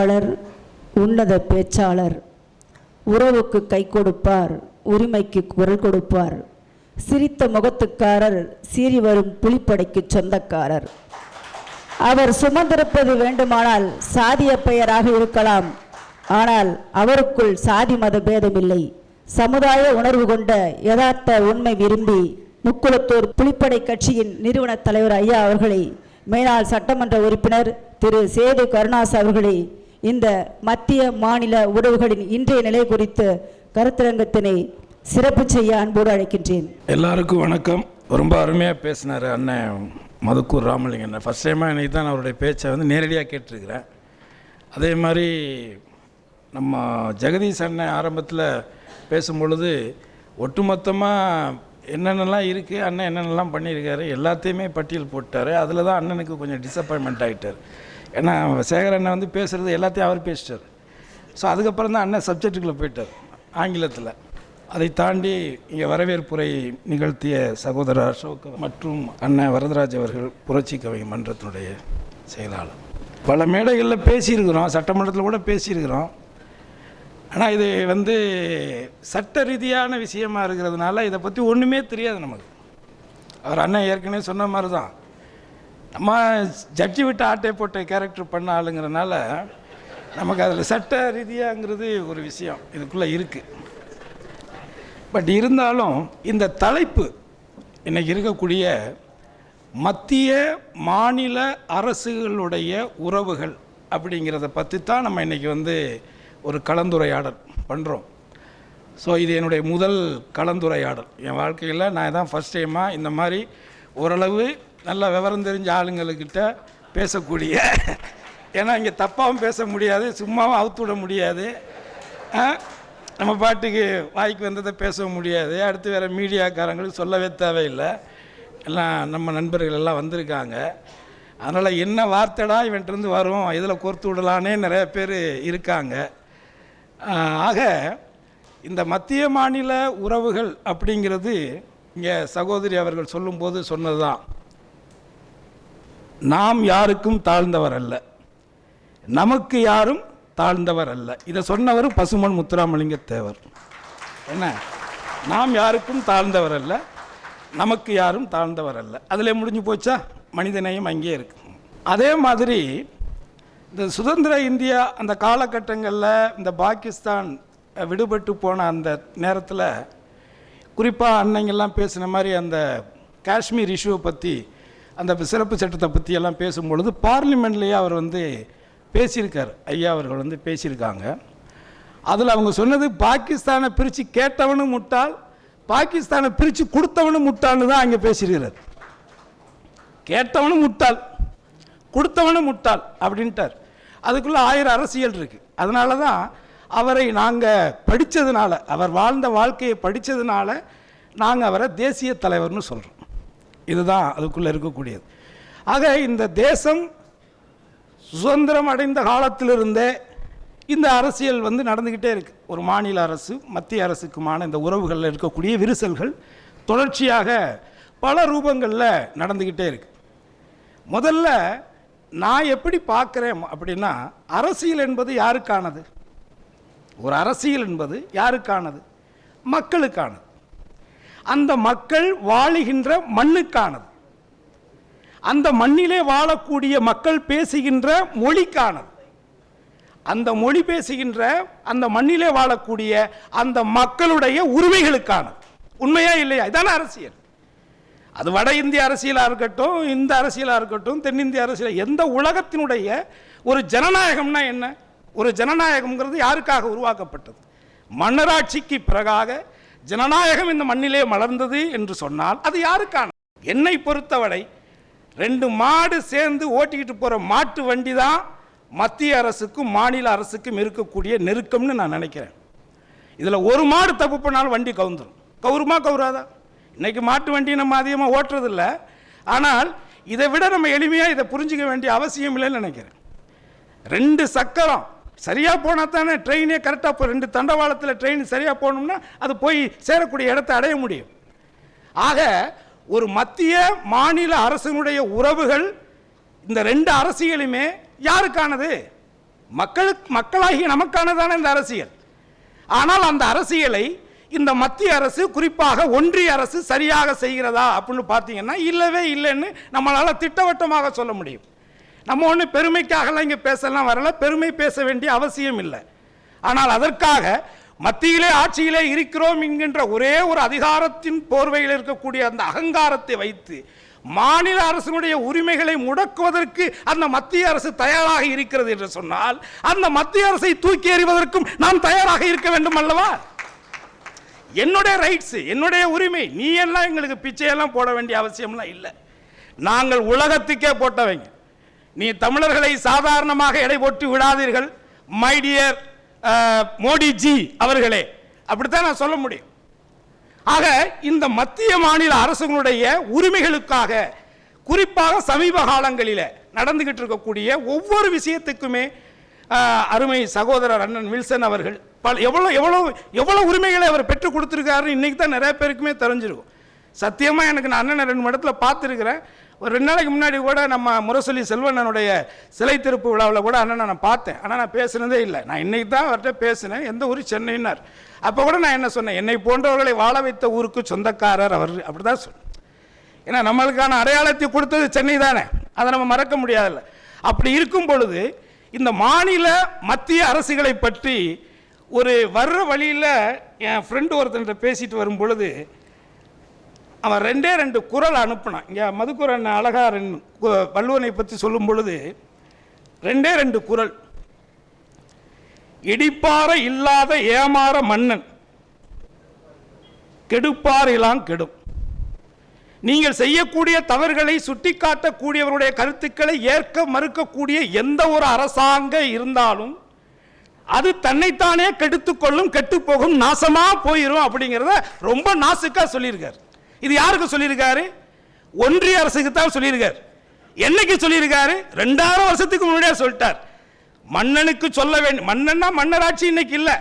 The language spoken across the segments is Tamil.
உழைப்பாளர் உன்னத பேச்சாளர். உறவுக்கு கை கொடுப்பார் உரிமைக்கு குரல் கொடுப்பார். சிரித்த முகத்துக்காரர் சீறி வரும் புலிப்படைக்கு சொந்தக்காரர். அவர் சுமந்திருப்பது வேண்டுமானால் சாதிய பெயராக இருக்கலாம். ஆனால் அவருக்குள் சாதி மத பேதமில்லை சமுதாய உணர்வு கொண்ட யதார்த்த உண்மை விரும்பி முக்குளத்தூர் புலிப்படை கட்சியின் நிறுவன தலைவர் ஐயா அவர்களை மேலாள் சட்டமன்ற உறுப்பினர் திரு சேது கருணாஸ் அவர்களை இந்த மத்திய மாநில உறவுகளின் இன்றைய நிலை குறித்து கருத்தரங்கத்தினை சிறப்பு செய்ய அன்போடு அழைக்கின்றேன். எல்லாருக்கும் வணக்கம். ரொம்ப அருமையாக பேசினார் அண்ணன் மதுக்கூர் ராமலிங்கண்ணன் ஃபஸ்ட் டைமாக இன்றைக்கி தான் நான் அவருடைய பேச்சை வந்து நேரடியாக கேட்டிருக்கிறேன். அதே மாதிரி நம்ம ஜெகதீஷ் அண்ணன் ஆரம்பத்தில் பேசும்பொழுது ஒட்டுமொத்தமாக என்னென்னலாம் இருக்குது அண்ணன் என்னென்னலாம் பண்ணியிருக்காரு எல்லாத்தையுமே பட்டியல் போட்டார். அதில் தான் அண்ணனுக்கு கொஞ்சம் டிசப்பாயின்மெண்ட் ஆகிட்டார் ஏன்னா சேகர் அண்ணன் வந்து பேசுகிறது எல்லாத்தையும் அவர் பேசிட்டார். ஸோ அதுக்கப்புறம் தான் அண்ணன் சப்ஜெக்டுக்குள்ளே போயிட்டார் ஆங்கிலத்தில். அதை தாண்டி இங்கே வரவேற்புரை நிகழ்த்திய சகோதரர் அசோக் மற்றும் அண்ணன் வரதராஜ் அவர்கள் புரட்சி கவி மன்றத்தினுடைய செயலாளர். பல மேடைகளில் பேசியிருக்கிறோம் சட்டமன்றத்தில் கூட பேசியிருக்கிறோம். ஆனால் இது வந்து சட்ட ரீதியான விஷயமா இருக்கிறதுனால இதை பற்றி ஒன்றுமே தெரியாது நமக்கு. அவர் அண்ணன் ஏற்கனவே சொன்ன மாதிரி தான் நம்ம ஜட்ஜி விட்டு ஆட்டை போட்ட கேரக்டர் பண்ண ஆளுங்கிறனால நமக்கு அதில் சட்ட ரீதியாங்கிறது ஒரு விஷயம். இதுக்குள்ளே இருக்குது பட் இருந்தாலும் இந்த தலைப்பு இன்றைக்கி இருக்கக்கூடிய மத்திய மாநில அரசுகளுடைய உறவுகள் அப்படிங்கிறத பற்றி தான் நம்ம இன்றைக்கி வந்து ஒரு கலந்துரையாடல் பண்ணுறோம் ஸோ இது என்னுடைய முதல் கலந்துரையாடல். என் வாழ்க்கையில் நான் தான் ஃபஸ்ட் டைமாக இந்த மாதிரி ஓரளவு நல்லா விவரம் தெரிஞ்ச ஆளுங்கள்கிட்ட பேசக்கூடிய ஏன்னா இங்கே தப்பாகவும் பேச முடியாது சும்மாவும் அவுத்து விட முடியாது. நம்ம பாட்டுக்கு வாய்க்கு வந்ததை பேசவும் முடியாது. அடுத்து வேறு மீடியாக்காரங்களுக்கு சொல்லவே தேவையில்லை. எல்லாம் நம்ம நண்பர்கள் எல்லாம் வந்திருக்காங்க. அதனால் என்ன வார்த்தைடா இவன்ட்டு வரும் இதில் கோர்த்து விடலான்னே நிறைய பேர் இருக்காங்க. ஆக இந்த மத்திய மாநில உறவுகள் அப்படிங்கிறது இங்கே சகோதரி அவர்கள் சொல்லும்போது சொன்னது தான் நாம் யாருக்கும் தாழ்ந்தவர் அல்ல. நமக்கு யாரும் தாழ்ந்தவர் அல்ல. இதை சொன்னவர் பசுமன் முத்துராமலிங்க தேவர். என்ன? நாம் யாருக்கும் தாழ்ந்தவர் அல்ல. நமக்கு யாரும் தாழ்ந்தவர் அல்ல. அதில் முடிஞ்சு போச்சா? மனிதநேயம் அங்கேயே இருக்கு. அதே மாதிரி இந்த சுதந்திர இந்தியா அந்த காலகட்டங்களில் இந்த பாகிஸ்தான் விடுபட்டு போன அந்த நேரத்தில் குறிப்பாக அன்னைங்கெல்லாம் பேசின மாதிரி அந்த காஷ்மீர் இஷ்யூவை பற்றி அந்த சிறப்பு சட்டத்தை பற்றி எல்லாம் பேசும்பொழுது பார்லிமெண்ட்லேயே அவர் வந்து பேசியிருக்கார். ஐயா அவர்கள் வந்து பேசியிருக்காங்க. அதில் அவங்க சொன்னது பாகிஸ்தானை பிரித்து கேட்டவனும் முட்டாள் பாகிஸ்தானை பிரித்து கொடுத்தவனும் முட்டாள்னு தான் அங்கே பேசியிருக்கிறார். கேட்டவனும் முட்டாள். கொடுத்தவனும் முட்டாள் அப்படின்ட்டார். அதுக்குள்ளே ஆயிரம் அரசியல் இருக்குது அதனால தான் அவரை நாங்கள் படித்ததுனால அவர் வாழ்ந்த வாழ்க்கையை படித்ததுனால நாங்கள் அவரை தேசிய தலைவர்னு சொல்கிறோம் இதுதான் அதுக்குள்ளே இருக்கக்கூடியது. ஆக இந்த தேசம் சுதந்திரம் அடைந்த காலத்திலிருந்தே இந்த அரசியல் வந்து நடந்துக்கிட்டே இருக்கு. ஒரு மாநில அரசு மத்திய அரசுக்குமான இந்த உறவுகளில் இருக்கக்கூடிய விரிசல்கள் தொடர்ச்சியாக பல ரூபங்களில் நடந்துக்கிட்டே இருக்கு. முதல்ல நான் எப்படி பார்க்குறேன் அப்படின்னா அரசியல் என்பது யாருக்கானது? ஒரு அரசியல் என்பது யாருக்கானது? மக்களுக்கானது. அந்த மக்கள் வாழுகின்ற மண்ணுக்கானது. அந்த மண்ணிலே வாழக்கூடிய மக்கள் பேசுகின்ற மொழிக்கானது. அந்த மொழி பேசுகின்ற அந்த மண்ணிலே வாழக்கூடிய அந்த மக்களுடைய உரிமைகளுக்கானது. உண்மையா இல்லையா? இதான அரசியல். அது வட இந்திய அரசியலாக இருக்கட்டும் இந்த அரசியலாக இருக்கட்டும் தென்னிந்திய அரசியல் எந்த உலகத்தினுடைய ஒரு ஜனநாயகம்னா என்ன? ஒரு ஜனநாயகம்ங்கிறது யாருக்காக உருவாக்கப்பட்டது? மன்னராட்சிக்கு பிறகாக ஜனநாயகம் இந்த மண்ணிலே மலர்ந்தது என்று சொன்னால் அது யாருக்கான? என்னை பொறுத்தவரை ரெண்டு மாடு சேர்ந்து ஓட்டிக்கிட்டு போகிற மாட்டு வண்டி தான் மத்திய அரசுக்கும் மாநில அரசுக்கும் இருக்கக்கூடிய நெருக்கம்னு நான் நினைக்கிறேன். இதில் ஒரு மாடு தப்பு பண்ணாலும் வண்டி கவுந்துடும் கவுருமா கவுராதா இன்னைக்கு மாட்டு வண்டி நம்ம அதிகமாக ஓட்டுறதில்ல. ஆனால் இதை விட நம்ம எளிமையாக இதை புரிஞ்சிக்க வேண்டிய அவசியம் இல்லைன்னு நினைக்கிறேன். ரெண்டு சக்கரம். சரியாக போனால் தானே ட்ரெயினே கரெக்டாக இப்போ ரெண்டு தண்டவாளத்தில் ட்ரெயின் சரியாக போகணும்னா அது போய் சேரக்கூடிய இடத்தை அடைய முடியும். ஆக ஒரு மத்திய மாநில அரசினுடைய உறவுகள் இந்த ரெண்டு அரசியலுமே யாருக்கானது? மக்களுக்கு மக்களாகிய நமக்கானதான இந்த அரசியல். ஆனால் அந்த அரசியலை இந்த மத்திய அரசு குறிப்பாக ஒன்றிய அரசு சரியாக செய்கிறதா அப்படின்னு பார்த்தீங்கன்னா இல்லவே இல்லைன்னு நம்மளால் திட்டவட்டமாக சொல்ல முடியும். நம்ம ஒன்று பெருமைக்காகலாம் இங்கே பேசலாம் வரல பெருமை பேச வேண்டிய அவசியம் இல்லை. ஆனால் அதற்காக மத்தியிலே ஆட்சியிலே இருக்கிறோம் என்கின்ற ஒரே ஒரு அதிகாரத்தின் போர்வையில் இருக்கக்கூடிய அந்த அகங்காரத்தை வைத்து மாநில அரசினுடைய உரிமைகளை முடக்குவதற்கு அந்த மத்திய அரசு தயாராக இருக்கிறது என்று சொன்னால் அந்த மத்திய அரசை தூக்கி எறிவதற்கும் நாம் தயாராக இருக்க வேண்டும் அல்லவா? என்னுடைய ரைட்ஸ் என்னுடைய உரிமை நீ எல்லாம் எங்களுக்கு பிச்சையெல்லாம் போட வேண்டிய அவசியம்லாம் இல்லை. நாங்கள் உலகத்துக்கே போட்டவங்க. நீ தமிழர்களை சாதாரணமாக எடை போட்டு விடாதீர்கள் மை டியர் மோடிஜி அவர்களே. அப்படித்தான் நான் சொல்ல முடியும். ஆக இந்த மத்திய மாநில அரசுகளுடைய உரிமைகளுக்காக குறிப்பாக சமீப காலங்களில் நடந்துகிட்டு இருக்கக்கூடிய ஒவ்வொரு விஷயத்துக்குமே அருமை சகோதரர் அண்ணன் வில்சன் அவர்கள் பல எவ்வளோ எவ்வளோ எவ்வளோ உரிமைகளை அவர் பெற்றுக் கொடுத்துருக்காருன்னு இன்றைக்கி தான் நிறைய பேருக்குமே தெரிஞ்சிருக்கும். சத்தியமாக எனக்கு நான் அண்ணனை ரெண்டு இடத்துல பார்த்துருக்குறேன். ஒரு ரெண்டு நாளைக்கு முன்னாடி கூட நம்ம முரசொலி செல்வண்ணனுடைய சிலை திருப்பு விழாவில் கூட அண்ணனை நான் பார்த்தேன். ஆனால் நான் பேசுனதே இல்லை. நான் இன்னைக்கு தான் அவர்கிட்ட பேசினேன். எந்த ஊர்? சென்னைன்னார். அப்போ கூட நான் என்ன சொன்னேன்? என்னை போன்றவர்களை வாழ வைத்த ஊருக்கு சொந்தக்காரர் அவர். அப்படி தான் சொன்னேன். ஏன்னா நம்மளுக்கான அடையாளத்தை கொடுத்தது சென்னை தானே. அதை நம்ம மறக்க முடியாதில்ல. அப்படி இருக்கும் பொழுது இந்த மாநில மத்திய அரசுகளை பற்றி ஒரு வர்ற வழியில் என் ஃப்ரெண்டு ஒருத்தன்கிட்ட பேசிட்டு வரும் பொழுது அவன் ரெண்டே ரெண்டு குரல் அனுப்பினான். இங்கே மதுக்குரன் அழகா கு- வள்ளுவனை பற்றி சொல்லும் பொழுது ரெண்டே ரெண்டு குரல். இடிப்பார இல்லாத ஏமாற மன்னன் கெடுப்பாரிலாம் கெடும். நீங்கள் செய்யக்கூடிய தவறுகளை சுட்டிக்காட்டக்கூடியவருடைய கருத்துக்களை ஏற்க மறுக்கக்கூடிய எந்த ஒரு அரசாங்க இருந்தாலும் அது தன்னைத்தானே கெடுத்துக்கொள்ளும் கெட்டுப்போகும் நாசமாக போயிடும் அப்படிங்கிறத ரொம்ப நாசுக்காக சொல்லியிருக்கார். இது யாருக்கு சொல்லியிருக்காரு? ஒன்றிய அரசுக்கு தான் சொல்லியிருக்கார். என்னைக்கு சொல்லியிருக்காரு? ரெண்டாயிரம் வருஷத்துக்கு முன்னாடியே சொல்லிட்டார். மன்னனுக்கு சொல்ல வேண்டும் மன்னன்னா மன்னராட்சி இன்னைக்கு இல்லை.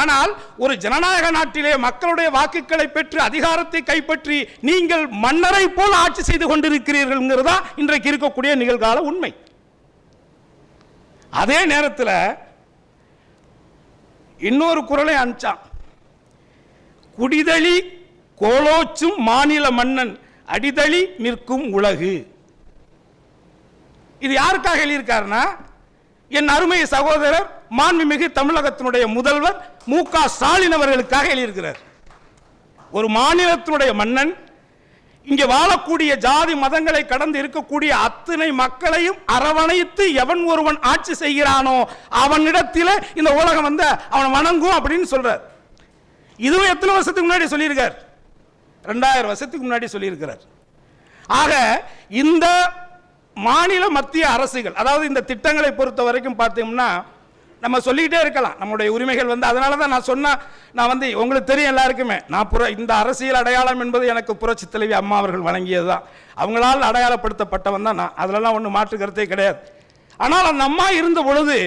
ஆனால் ஒரு ஜனநாயக நாட்டிலே மக்களுடைய வாக்குகளை பெற்று அதிகாரத்தை கைப்பற்றி நீங்கள் மன்னரை போல் ஆட்சி செய்து கொண்டிருக்கிறீர்கள் இன்றைக்கு இருக்கக்கூடிய நிகழ்கால உண்மை. அதே நேரத்தில் இன்னொரு குரலை அனுப்பிச்சான். குடிதழி கோலோச்சும் மாநில மன்னன் அடிதளி நிற்கும் உலகு. இது யாருக்காக எழுதியிருக்காருன்னா என் அருமை சகோதரர் மாண்புமிகு தமிழகத்தினுடைய முதல்வர் மு க ஸ்டாலின் அவர்களுக்காக எழுதியிருக்கிறார். ஒரு மாநிலத்தினுடைய மன்னன் இங்கே வாழக்கூடிய ஜாதி மதங்களை கடந்து இருக்கக்கூடிய அத்தனை மக்களையும் அரவணைத்து எவன் ஒருவன் ஆட்சி செய்கிறானோ அவனிடத்தில் இந்த உலகம் வந்து அவன் வணங்கும் அப்படின்னு சொல்றார். இதுவும் எத்தனை வருஷத்துக்கு முன்னாடி சொல்லியிருக்கார்? ரெண்டாயிரம் வருஷத்துக்கு முன்னாடி சொல்லியிருக்கிறார். ஆக இந்த மாநில மத்திய அரசுகள் அதாவது இந்த திட்டங்களை பொறுத்த வரைக்கும் பார்த்தோம்னா நம்ம சொல்லிக்கிட்டே இருக்கலாம். நம்முடைய உரிமைகள் வந்து அதனால தான் நான் சொன்னால் நான் வந்து உங்களுக்கு தெரியும் எல்லாருக்குமே. நான் புற இந்த அரசியல் அடையாளம் என்பது எனக்கு புரட்சி தலைவி அம்மா அவர்கள் வழங்கியது தான். அவங்களால் அடையாளப்படுத்தப்பட்டவன் தான் நான். அதிலலாம் ஒன்றும் மாற்று கருத்தே கிடையாது. ஆனால் அந்த அம்மா இருந்த பொழுது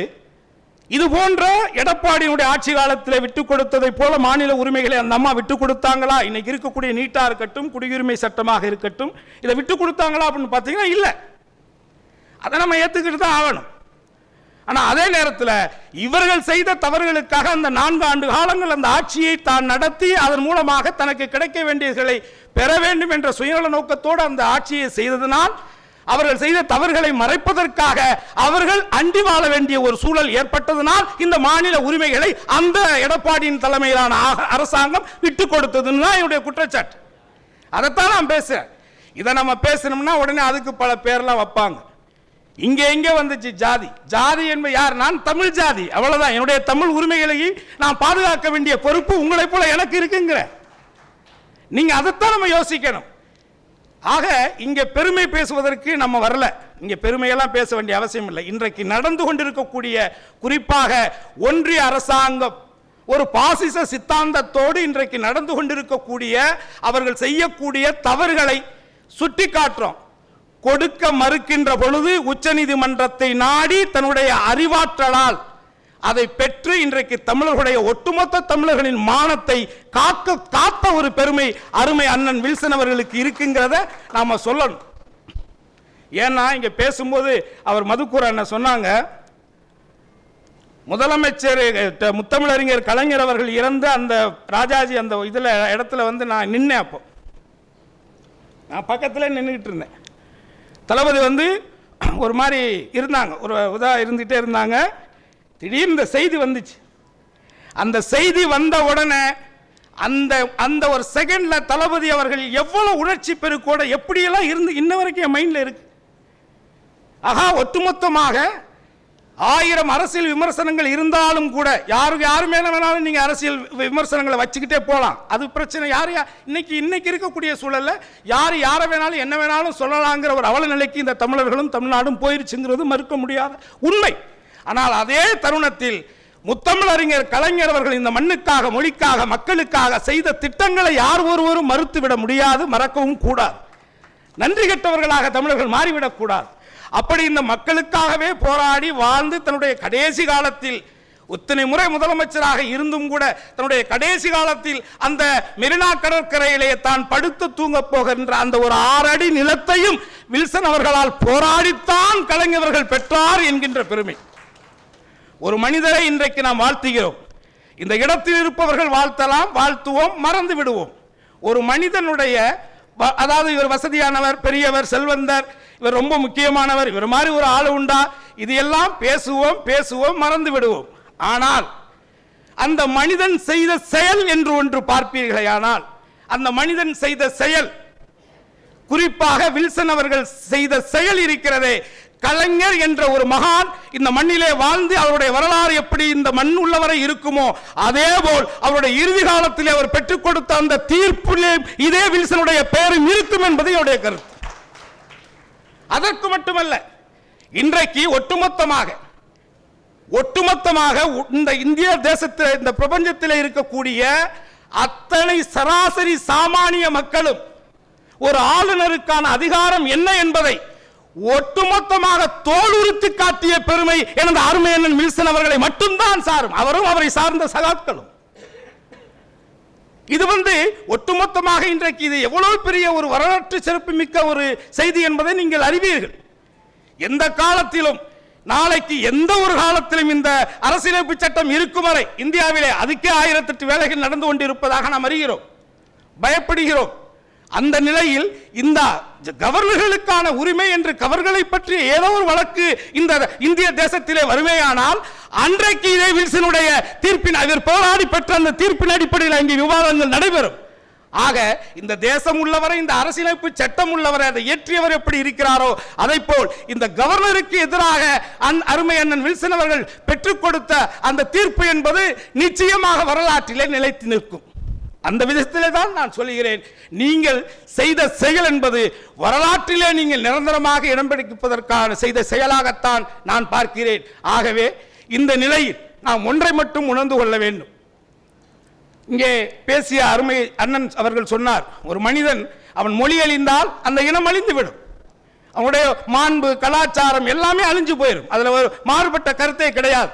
இது போன்ற எடப்பாடியினுடைய ஆட்சி காலத்தில் விட்டு கொடுத்ததை போல மாநில உரிமைகளை அந்த அம்மா விட்டு கொடுத்தாங்களா? இன்னைக்கு இருக்கக்கூடிய நீட்டாக இருக்கட்டும் குடியுரிமை சட்டமாக இருக்கட்டும் இதை விட்டு கொடுத்தாங்களா அப்படின்னு பார்த்தீங்கன்னா இல்லை. அதை நம்ம ஏற்றுக்கிட்டு தான் ஆகணும். ஆனால் அதே நேரத்தில் இவர்கள் செய்த தவறுகளுக்காக அந்த நான்கு ஆண்டு காலங்கள் அந்த ஆட்சியை தான் நடத்தி அதன் மூலமாக தனக்கு கிடைக்க வேண்டியவர்களை பெற வேண்டும் என்ற சுயநல நோக்கத்தோடு அந்த ஆட்சியை செய்ததனால் அவர்கள் செய்த தவறுகளை மறைப்பதற்காக அவர்கள் அண்டி வாழ வேண்டிய ஒரு சூழல் ஏற்பட்டதனால் இந்த மாநில உரிமைகளை அந்த எடப்பாடியின் தலைமையிலான ஆக- அரசாங்கம் விட்டு கொடுத்ததுன்னு தான் என்னுடைய குற்றச்சாட்டு. அதைத்தான் நான் பேசுகிறேன் இதை நம்ம பேசணும்னா உடனே அதுக்கு பல பேர்லாம் வைப்பாங்க. இங்கே எங்கே வந்துச்சு ஜாதி? ஜாதி என்பது யார்? நான் தமிழ் ஜாதி. அவ்வளோதான் என்னுடைய தமிழ் உரிமைகளை நான் பாதுகாக்க வேண்டிய பொறுப்பு உங்களைப் போல எனக்கு இருக்குங்கிற. நீங்கள் அதைத்தான் நம்ம யோசிக்கணும். ஆக இங்கே பெருமை பேசுவதற்கு நம்ம வரல. இங்கே பெருமையெல்லாம் பேச வேண்டிய அவசியம் இல்லை. இன்றைக்கு நடந்து கொண்டிருக்கக்கூடிய குறிப்பாக ஒன்றிய அரசாங்கம் ஒரு பாசிச சித்தாந்தத்தோடு இன்றைக்கு நடந்து கொண்டிருக்கக்கூடிய அவர்கள் செய்யக்கூடிய தவறுகளை சுட்டி காட்டுறோம் கொடுக்க மறுக்கின்ற பொழுது உச்சநீதிமன்றத்தை நாடி தன்னுடைய அறிவாற்றலால் அதை பெற்று இன்றைக்கு தமிழர்களுடைய ஒட்டுமொத்த தமிழர்களின் மானத்தை காக்க காத்த ஒரு பெருமை அருமை அண்ணன் வில்சன் அவர்களுக்கு இருக்குங்கிறத நாம சொல்லணும். ஏன்னா இங்க பேசும்போது அவர் மதுக்கூர் அண்ணன் சொன்னாங்க முதலமைச்சர் முத்தமிழறிஞர் கலைஞர் அவர்கள் இறந்த அந்த ராஜாஜி அந்த இதில் இடத்துல வந்து நான் நின்னேன் அப்போ. நான் பக்கத்தில் நின்றுக்கிட்டு இருந்தேன். தளபதி வந்து ஒரு மாதிரி இருந்தாங்க. ஒரு இதாக இருந்துகிட்டே இருந்தாங்க. திடீர்னு இந்த செய்தி வந்துச்சு. அந்த செய்தி வந்த உடனே அந்த அந்த ஒரு செகண்டில் தளபதி அவர்கள் எவ்வளோ உணர்ச்சி பெருக்கோட எப்படியெல்லாம் இருந்து இன்ன வரைக்கும் என் மைண்டில் இருக்கு. ஆகா ஒட்டுமொத்தமாக ஆயிரம் அரசியல் விமர்சனங்கள் இருந்தாலும் கூட யாருக்கு யாரு மேலே வேணாலும் நீங்கள் அரசியல் விமர்சனங்களை வச்சுக்கிட்டே போகலாம் அது பிரச்சனை. யார் யா இன்னைக்கு இன்னைக்கு இருக்கக்கூடிய சூழல்ல யார் யாரை வேணாலும் என்ன வேணாலும் சொல்லலாங்கிற ஒரு அவல நிலைக்கு இந்த தமிழர்களும் தமிழ்நாடும் போயிருச்சுங்கிறது மறுக்க முடியாத உண்மை. ஆனால் அதே தருணத்தில் முத்தமிழறிஞர் கலைஞர் அவர்கள் இந்த மண்ணுக்காக மொழிக்காக மக்களுக்காக செய்த திட்டங்களை யார் ஒருவரும் மறுத்துவிட முடியாது மறக்கவும் கூடாது. நன்றி கெட்டவர்களாக தமிழர்கள் மாறிவிடக்கூடாது. அப்படி இந்த மக்களுக்காகவே போராடி வாழ்ந்து தன்னுடைய கடைசி காலத்தில் இத்தனை முறை முதலமைச்சராக இருந்தும் கூட தன்னுடைய கடைசி காலத்தில் அந்த மெரினா கடற்கரையிலே தான் படுத்து தூங்கப் போகின்ற அந்த ஒரு ஆறு அடி நிலத்தையும் வில்சன் அவர்களால் போராடித்தான் கலைஞர்கள் பெற்றார் என்கின்ற பெருமை. ஒரு மனிதரை இன்றைக்கு நாம் வாழ்த்துகிறோம். இந்த இடத்தில் இருப்பவர்கள் வாழ்த்தலாம் வாழ்த்துவோம் மறந்து விடுவோம். ஒரு மனிதனுடைய அதாவது இவர் வசதியானவர் பெரியவர் செல்வந்தர் இவர் ரொம்ப முக்கியமானவர் இவர் மாதிரி ஒரு ஆள் உண்டா? இது எல்லாம் பேசுவோம் பேசுவோம் மறந்து விடுவோம். ஆனால் அந்த மனிதன் செய்த செயல் என்று ஒன்று பார்ப்பீர்களே ஆனால் அந்த மனிதன் செய்த செயல் குறிப்பாக வில்சன் அவர்கள் செய்த செயல் இருக்கிறதே கலைஞர் என்ற ஒரு மகான் இந்த மண்ணிலே வாழ்ந்து அவருடைய வரலாறு எப்படி இந்த மண் உள்ளவரை இருக்குமோ அதே போல் அவருடைய இறுதி காலத்திலே அவர் பெற்றுக் கொடுத்த அந்த தீர்ப்பிலே இதே வில்சனுடைய பெயரும் இருக்கும் என்பது என்னுடைய கருத்து. அதற்கு மட்டுமல்ல இன்றைக்கு ஒட்டுமொத்தமாக ஒட்டுமொத்தமாக உ- இந்த இந்திய தேசத்தில் இந்த பிரபஞ்சத்தில் இருக்கக்கூடிய அத்தனை சராசரி சாமானிய மக்களும் ஒரு ஆளுநருக்கான அதிகாரம் என்ன என்பதை ஒட்டுமொத்தமாக தோலுரித்து காட்டிய பெருமை எனது அருமையண்ணன் வில்சன் அவர்களை மட்டும்தான் சாரும். அவரும் அவரை சார்ந்த சகாக்களும். இது வந்து ஒட்டுமொத்தமாக இன்றைக்கு இது எவ்வளவு பெரிய ஒரு வரலாற்று சிறப்புமிக்க ஒரு செய்தி என்பதை நீங்கள் அறிவீர்கள். எந்த காலத்திலும் நாளைக்கு எந்த ஒரு காலத்திலும் இந்த அரசியலமைப்பு சட்டம் இருக்கும் வரை இந்தியாவிலே அதுக்கே ஆயிரத்தெட்டு வேலைகள் நடந்து கொண்டிருப்பதாக நாம் அறிகிறோம். பயப்படுகிறோம். அந்த நிலையில் இந்த ஜ- கவர்னர்களுக்கான உரிமை என்று கவர்களை பற்றி ஏதோ ஒரு வழக்கு இந்த இந்திய தேசத்திலே வருமேயானால் அன்றைக்கு இதே வில்சனுடைய தீர்ப்பின் அவர் போராடி பெற்ற அந்த தீர்ப்பின் அடிப்படையில் அங்கே விவாதங்கள் நடைபெறும். ஆக இந்த தேசம் உள்ளவரை இந்த அரசியலமைப்பு சட்டம் உள்ளவரை அதை இயற்றியவர் எப்படி இருக்கிறாரோ அதை போல் இந்த கவர்னருக்கு எதிராக அன் அருமை அண்ணன் வில்சன் அவர்கள் பெற்றுக் கொடுத்த அந்த தீர்ப்பு என்பது நிச்சயமாக வரலாற்றிலே நிலைத்து நிற்கும். அந்த விதத்திலே தான் நான் சொல்லுகிறேன். நீங்கள் செய்த செயல் என்பது வரலாற்றிலே நீங்கள் நிரந்தரமாக இடம் பிடிப்பதற்கான செய்த செயலாகத்தான் நான் பார்க்கிறேன். ஆகவே இந்த நிலையில் நாம் ஒன்றை மட்டும் உணர்ந்து கொள்ள வேண்டும். இங்கே பேசிய அருமை அண்ணன் அவர்கள் சொன்னார் ஒரு மனிதன் அவன் மொழி அழிந்தால் அந்த இனம் அழிந்து விடும் அவனுடைய மாண்பு கலாச்சாரம் எல்லாமே அழிஞ்சு போயிடும் அதில் ஒரு மாறுபட்ட கருத்தே கிடையாது.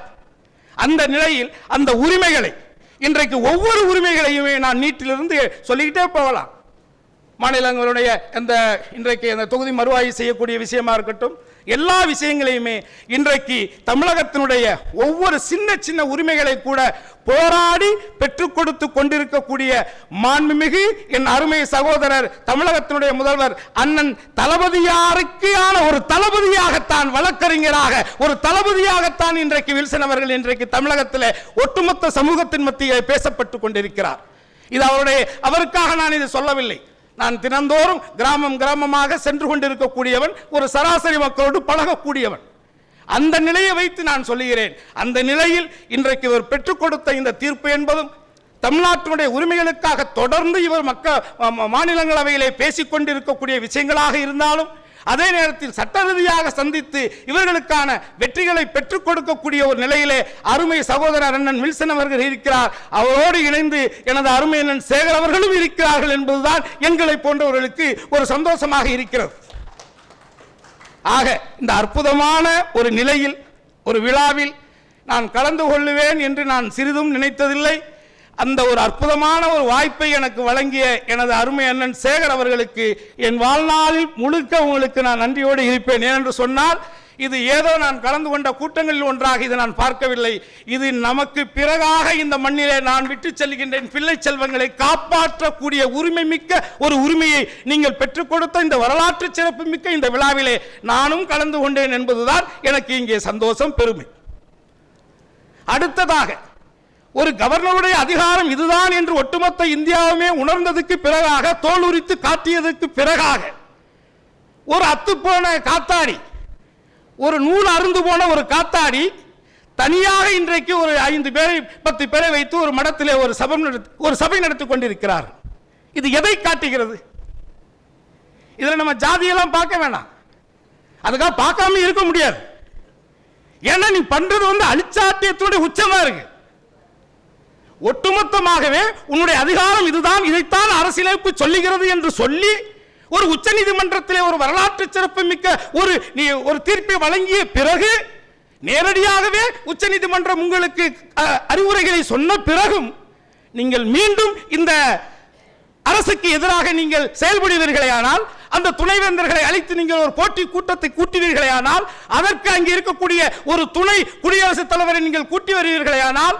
அந்த நிலையில் அந்த உரிமைகளை இன்றைக்கு ஒவ்வொரு உரிமைகளையுமே நான் நீட்டிலிருந்து சொல்லிக்கிட்டே போகலாம். மாநிலங்களுடைய இந்த இன்றைக்கு அந்த தொகுதி மறுவாய்வு செய்யக்கூடிய விஷயமா இருக்கட்டும் எல்லா விஷயங்களையுமே இன்றைக்கு தமிழகத்தினுடைய ஒவ்வொரு சின்ன சின்ன உரிமைகளை கூட போராடி பெற்றுக் கொடுத்து கொண்டிருக்கக்கூடிய மாண்புமிகு என் அருமை சகோதரர் தமிழகத்தினுடைய முதல்வர் அண்ணன் தளபதியாருக்கான ஒரு தளபதியாகத்தான் வழக்கறிஞராக ஒரு தளபதியாகத்தான் இன்றைக்கு வில்சன் அவர்கள் இன்றைக்கு தமிழகத்தில் ஒட்டுமொத்த சமூகத்தின் மத்தியில் பேசப்பட்டு கொண்டிருக்கிறார். இது அவருடைய அவருக்காக நான் இதை சொல்லவில்லை. நான் தினந்தோறும் கிராமம் கிராமமாக சென்று கொண்டிருக்கக்கூடியவன் ஒரு சராசரி மக்களோடு பழகக்கூடியவன். அந்த நிலையை வைத்து நான் சொல்லுகிறேன். அந்த நிலையில் இன்றைக்கு இவர் பெற்றுக் கொடுத்த இந்த தீர்ப்பு என்பதும் தமிழ்நாட்டினுடைய உரிமைகளுக்காக தொடர்ந்து இவர் மக்கள் மாநிலங்களவையிலே பேசிக் கொண்டிருக்கக்கூடிய விஷயங்களாக இருந்தாலும் அதே நேரத்தில் சட்ட ரீதியாக சந்தித்து இவர்களுக்கான வெற்றிகளை பெற்றுக் கொடுக்கக்கூடிய ஒரு நிலையிலே அருமை சகோதரர் அண்ணன் வில்சன் அவர்கள் இருக்கிறார். அவரோடு இணைந்து எனது அருமை அண்ணன் சேகர் அவர்களும் இருக்கிறார்கள் என்பதுதான் எங்களை போன்றவர்களுக்கு ஒரு சந்தோஷமாக இருக்கிறது. ஆக இந்த அற்புதமான ஒரு நிலையில் ஒரு விழாவில் நான் கலந்து கொள்ளுவேன் என்று நான் சிறிதும் நினைத்ததில்லை. அந்த ஒரு அற்புதமான ஒரு வாய்ப்பை எனக்கு வழங்கிய எனது அருமை அண்ணன் சேகர் அவர்களுக்கு என் வாழ்நாளில் முழுக்க உங்களுக்கு நான் நன்றியோடு இருப்பேன். ஏனென்று சொன்னால் இது ஏதோ நான் கலந்து கொண்ட கூட்டங்களில் ஒன்றாக இது நான் பார்க்கவில்லை. இது நமக்கு பிறகாக இந்த மண்ணிலே நான் விட்டு செல்கின்றேன். பிள்ளை செல்வங்களை காப்பாற்றக்கூடிய உரிமை மிக்க ஒரு உரிமையை நீங்கள் பெற்றுக் கொடுத்த இந்த வரலாற்று சிறப்பு மிக்க இந்த விழாவிலே நானும் கலந்து கொண்டேன் என்பதுதான் எனக்கு இங்கே சந்தோஷம் பெருமை. அடுத்ததாக ஒரு கவர்னருடைய அதிகாரம் இதுதான் என்று ஒட்டுமொத்த இந்தியாவுமே உணர்ந்ததுக்கு பிறகாக தோல் உரித்து காட்டியதுக்கு பிறகாக ஒரு அத்துப்போன காத்தாடி ஒரு நூல் அருந்து போன ஒரு காத்தாடி தனியாக இன்றைக்கு ஒரு ஐந்து பேரை பத்து பேரை வைத்து ஒரு மடத்திலே ஒரு சபம் ஒரு சபை நடத்தி கொண்டிருக்கிறார். இது எதை காட்டுகிறது? இதில் நம்ம ஜாதியெல்லாம் பார்க்க வேணாம். அதுக்காக பார்க்காம இருக்க முடியாது. ஏன்னா நீ பண்றது வந்து அழிச்சாட்டியத்தினுடைய உச்சமா இருக்கு. ஒட்டுமொத்தமாகவே உன்னுடைய அதிகாரம் இதுதான் இதைத்தான் அரசியலமைப்பு சொல்லுகிறது என்று சொல்லி ஒரு உச்ச நீதிமன்றத்திலே ஒரு வரலாற்று சிறப்பு மிக்க ஒரு நீ ஒரு தீர்ப்பை வழங்கிய பிறகு நேரடியாகவே உச்ச நீதிமன்றம் உங்களுக்கு அறிவுரைகளை சொன்ன பிறகும் நீங்கள் மீண்டும் இந்த அரசுக்கு எதிராக நீங்கள் செயல்படுவீர்களேயானால் அந்த துணைவேந்தர்களை அழைத்து நீங்கள் ஒரு போட்டி கூட்டத்தை கூட்டுவீர்களேயானால் அதற்கு அங்கே இருக்கக்கூடிய ஒரு துணை குடியரசுத் தலைவரை நீங்கள் கூட்டி வருவீர்களேயானால்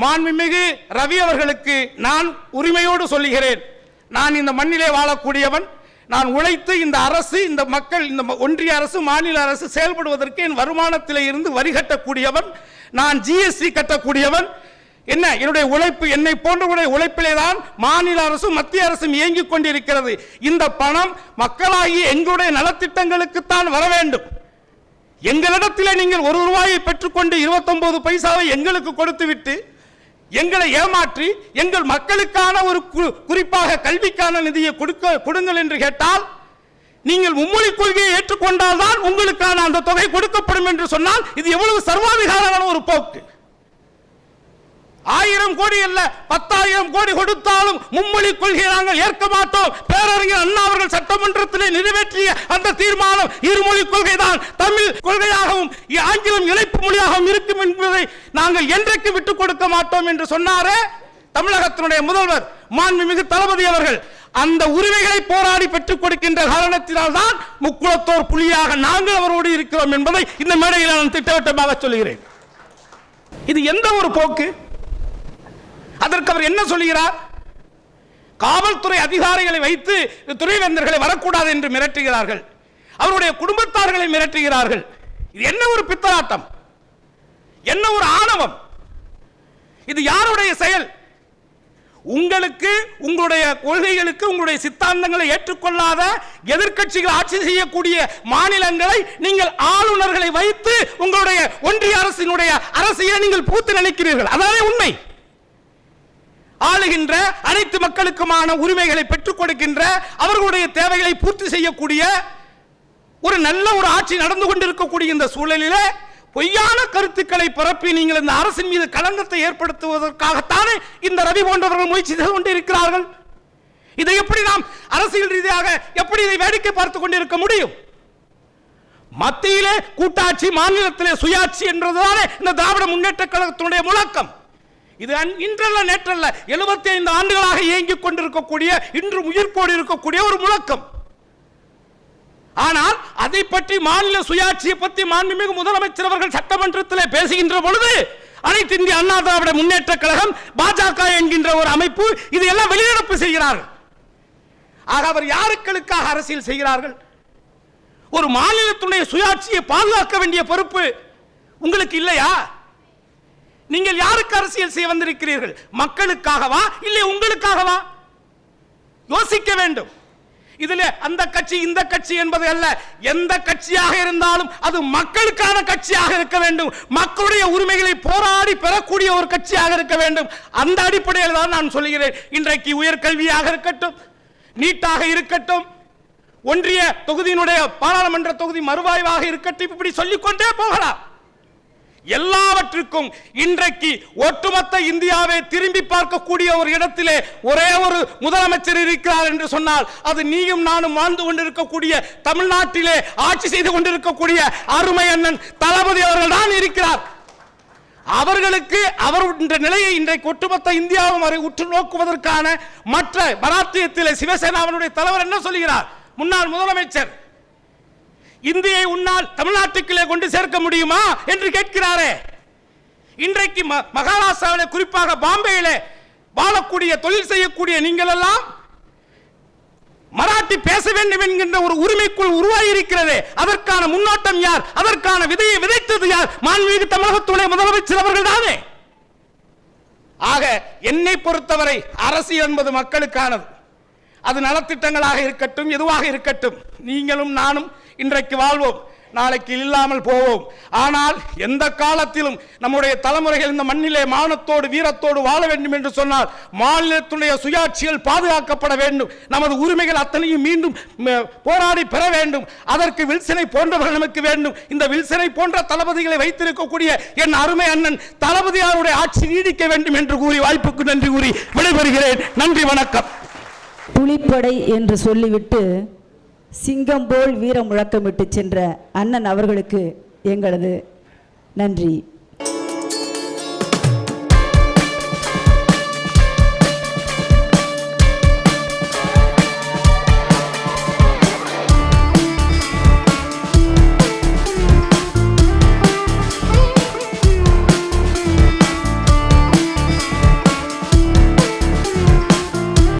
மாண்புமிகு ரவி அவர்களுக்கு நான் உரிமையோடு சொல்லுகிறேன். நான் இந்த மண்ணிலே வாழக்கூடியவன். நான் உழைத்து இந்த அரசு இந்த மக்கள் இந்த ம- ஒன்றிய அரசு மாநில அரசு செயல்படுவதற்கு என் வருமானத்திலே இருந்து வரி கட்டக்கூடியவன். நான் ஜிஎஸ்டி கட்டக்கூடியவன். என்ன? என்னுடைய உழைப்பு என்னை போன்றவருடைய உழைப்பிலே தான் மாநில அரசும் மத்திய அரசும் இயங்கிக் கொண்டிருக்கிறது. இந்த பணம் மக்களாகி எங்களுடைய நலத்திட்டங்களுக்குத்தான் வர வேண்டும். எங்களிடத்தில் நீங்கள் ஒரு ரூபாயை பெற்றுக்கொண்டு 29 பைசாவை எங்களுக்கு கொடுத்துவிட்டு எங்களை ஏமாற்றி எங்கள் மக்களுக்கான ஒரு கு- குறிப்பாக கல்விக்கான நிதியை கொடுக்க கொடுங்கள் என்று கேட்டால் நீங்கள் மும்மொழி கொள்கையை ஏற்றுக்கொண்டால் தான் உங்களுக்கான அந்த தொகை கொடுக்கப்படும் என்று சொன்னால் இது எவ்வளவு சர்வாதிகாரமான ஒரு போக்கு. ஆயிரம் கோடி அல்ல பத்தாயிரம் கோடி கொடுத்தாலும் மும்மொழி கொள்கையை நாங்கள் ஏற்க மாட்டோம். பேரறிஞர் அண்ணா அவர்கள் சட்டமன்றத்திலே நிறைவேற்றிய அந்த தீர்மானம் இருமொழி கொள்கை தான் தமிழ் கொள்கையாகவும் ஆங்கிலம் இணைப்பு மொழியாகவும் இருக்கும் என்பதை நாங்கள் என்றைக்கு விட்டுக் கொடுக்க மாட்டோம் என்று சொன்னாரே தமிழகத்தினுடைய முதல்வர் மாண்புமிகு தளபதி அவர்கள். அந்த உரிமைகளை போராடி பெற்றுக் கொடுக்கின்ற காரணத்தினால் தான் முக்குளத்தோர் புலியாக நாங்கள் அவரோடு இருக்கிறோம் என்பதை இந்த மேடையில் நான் திட்டவட்டமாக சொல்கிறேன் இது எந்த ஒரு போக்கு? அதற்கு அவர் என்ன சொல்கிறார் காவல்துறை அதிகாரிகளை வைத்து துறைவேந்தர்களை வரக்கூடாது என்று மிரட்டுகிறார்கள். அவருடைய குடும்பத்தார்களை மிரட்டுகிறார்கள். இது என்ன ஒரு பித்தலாட்டம்? என்ன ஒரு ஆணவம்? இது யாருடைய செயல்? உங்களுக்கு உங்களுடைய கொள்கைகளுக்கு உங்களுடைய சித்தாந்தங்களை ஏற்றுக்கொள்ளாத எதிர்க்கட்சிகள் ஆட்சி செய்யக்கூடிய மாநிலங்களை நீங்கள் ஆளுநர்களை வைத்து உங்களுடைய ஒன்றிய அரசினுடைய அரசியலை நீங்கள் பூத்து நினைக்கிறீர்கள். அதானே உண்மை? ஆளுகின்ற அனைத்து மக்களுக்குமான உரிமைகளை பெற்றுக் கொடுக்கின்ற அவர்களுடைய தேவைகளை பூர்த்தி செய்யக்கூடிய ஒரு நல்ல ஒரு ஆட்சி நடந்து கொண்டிருக்கக்கூடிய இந்த சூழலில் பொய்யான கருத்துக்களை பரப்பி நீங்கள் இந்த அரசின் மீது களங்கத்தை ஏற்படுத்துவதற்காகத்தானே இந்த ரவி போன்றவர்கள் முயற்சி செய்து கொண்டிருக்கிறார்கள்? இதை எப்படி நாம் அரசியல் ரீதியாக எப்படி இதை வேடிக்கை பார்த்து கொண்டிருக்க முடியும்? மத்தியிலே கூட்டாட்சி மாநிலத்திலே சுயாட்சி என்றதுதானே இந்த திராவிட முன்னேற்ற கழகத்தினுடைய முழக்கம். இது இன்றல்ல நேற்றல்ல. 75 ஐந்து ஆண்டுகளாக இயங்கிக் கொண்டிருக்கக்கூடிய இன்று உயிர்ப்போடு இருக்கக்கூடிய ஒரு முழக்கம். ஆனால் அதை பற்றி மாநில சுயாட்சியை பற்றி மாண்புமிகு முதலமைச்சர் அவர்கள் சட்டமன்றத்தில் பேசுகின்ற பொழுது அனைத்து இந்திய அண்ணா திராவிட முன்னேற்ற கழகம் பாஜக என்கின்ற ஒரு அமைப்பு இது எல்லாம் வெளிநடப்பு செய்கிறார்கள். ஆக அவர் யாருக்களுக்காக அரசியல் செய்கிறார்கள்? ஒரு மாநிலத்துடைய சுயாட்சியை பாதுகாக்க வேண்டிய பொறுப்பு உங்களுக்கு இல்லையா? நீங்கள் யாருக்கு அரசியல் செய்ய வந்திருக்கிறீர்கள்? மக்களுக்காகவா? இல்லை உங்களுக்காகவா? யோசிக்க வேண்டும். இதில் அந்த கட்சி இந்த கட்சி என்பது அல்ல. எந்த கட்சியாக இருந்தாலும் அது மக்களுக்கான கட்சியாக இருக்க வேண்டும். மக்களுடைய உரிமைகளை போராடி பெறக்கூடிய ஒரு கட்சியாக இருக்க வேண்டும். அந்த அடிப்படையில் தான் நான் சொல்கிறேன். இன்றைக்கு உயர்கல்வியாக இருக்கட்டும் நீட்டாக இருக்கட்டும் ஒன்றிய தொகுதியினுடைய பாராளுமன்ற தொகுதி மறுவாய்வாக இருக்கட்டும் இப்படி சொல்லிக்கொண்டே போகலாம். எல்லாவற்றுக்கும் இன்றைக்கு ஒட்டுமொத்த இந்தியாவை திரும்பி பார்க்கக்கூடிய ஒரு இடத்திலே ஒரே ஒரு முதலமைச்சர் இருக்கிறார் என்று சொன்னால் அது நீயும் நானும் வாழ்ந்து கொண்டிருக்கக்கூடிய தமிழ்நாட்டிலே ஆட்சி செய்து கொண்டிருக்கக்கூடிய அருமை அண்ணன் தளபதி அவர்கள் தான் இருக்கிறார். அவர்களுக்கு அவர் இந்த நிலையை இன்றைக்கு ஒட்டுமொத்த இந்தியாவும் அவரை உற்று நோக்குவதற்கான மற்ற மராத்தியத்திலே சிவசேனாவினுடைய தலைவர் என்ன சொல்கிறார்? முன்னாள் முதலமைச்சர் இந்தியை உன்னால் தமிழ்நாட்டுக்குள்ளே கொண்டு சேர்க்க முடியுமா என்று கேட்கிறாரே. இன்றைக்கு ம- குறிப்பாக பாம்பேயில வாழக்கூடிய தொழில் செய்யக்கூடிய நீங்கள் எல்லாம் மராட்டி பேச வேண்டும் என்கின்ற ஒரு உரிமைக்குள் உருவாகி இருக்கிறது அதற்கான முன்னோட்டம் யார்? அதற்கான விதையை விதைத்தது யார்? மாண்புமிகு தமிழகத்துடைய முதலமைச்சர் அவர்கள் தானே. ஆக என்னை பொறுத்தவரை அரசு என்பது மக்களுக்கானது. அது நலத்திட்டங்களாக இருக்கட்டும் எதுவாக இருக்கட்டும் நீங்களும் நானும் இன்றைக்கு வாழ்வோம். நாளைக்கு இல்லாமல் போவோம். ஆனால் எந்த காலத்திலும் நம்முடைய தலைமுறைகள் இந்த மண்ணிலே மானத்தோடு வீரத்தோடு வாழ வேண்டும் என்று சொன்னால் மாநிலத்துடைய சுயாட்சிகள் பாதுகாக்கப்பட வேண்டும். நமது உரிமைகள் அத்தனையும் மீண்டும் போராடி பெற வேண்டும். அதற்கு வில்சனை போன்றவர்கள் நமக்கு வேண்டும். இந்த வில்சனை போன்ற தளபதிகளை வைத்திருக்கக்கூடிய என் அருமை அண்ணன் தளபதியாருடைய ஆட்சி நீடிக்க வேண்டும் என்று கூறி வாய்ப்புக்கு நன்றி கூறி விடைபெறுகிறேன். நன்றி வணக்கம். புலிப்படை என்று சொல்லிவிட்டு சிங்கம் போல் வீர முழக்கமிட்டு சென்ற அண்ணன் அவர்களுக்கு எங்களது நன்றி.